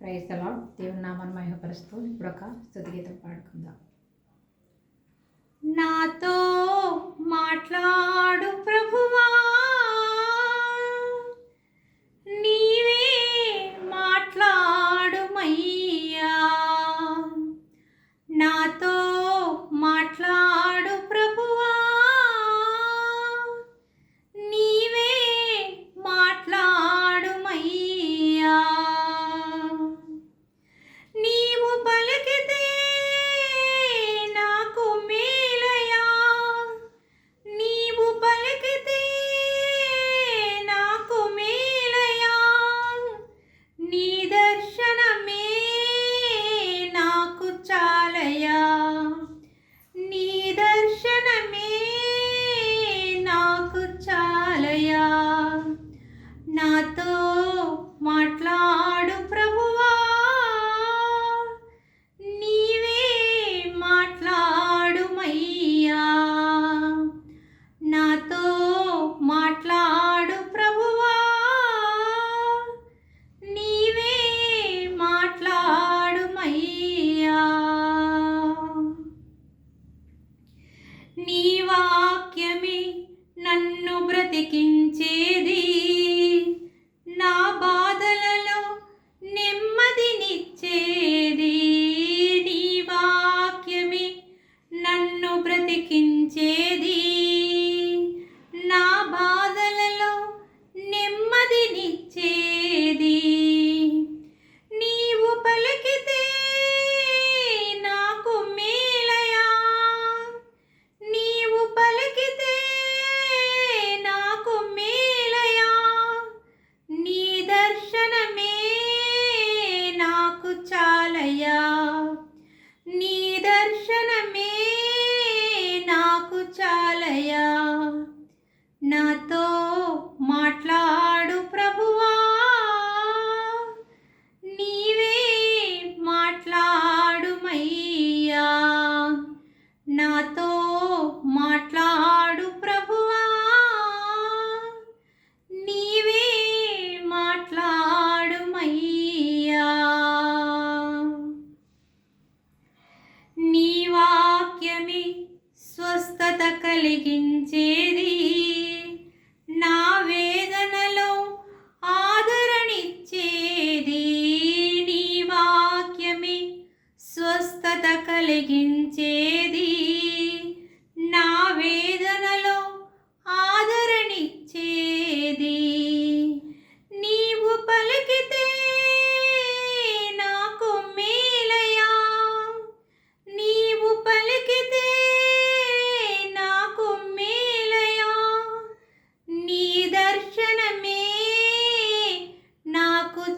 Praise అలా దేవుని నామాన్ని మహిమపరుస్తూ ఇప్పుడు ఒక స్థుతిగీతం పాడుకుందాం. నాతో మాట్లాడు ప్రభువా. నీవే మాట్లాడుమయ్యా నాతో మాట్లా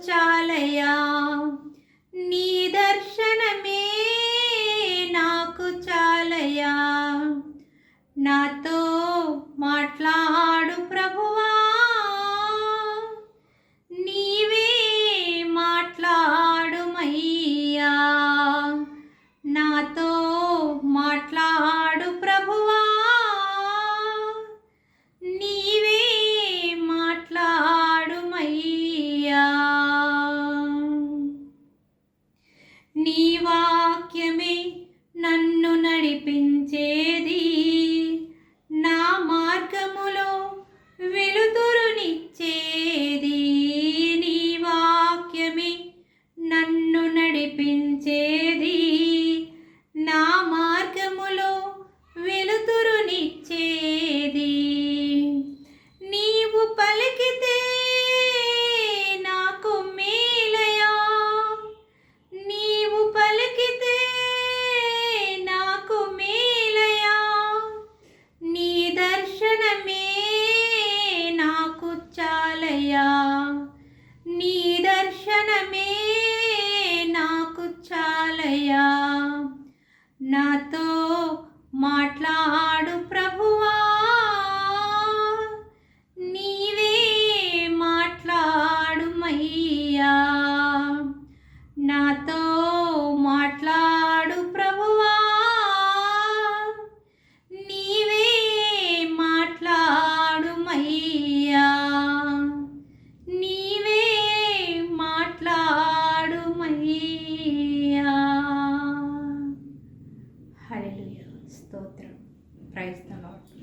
చాలయా నీ దర్శనమే నాకు చాలయా నాతో మాట్లా మాట్లా outra para esta nota.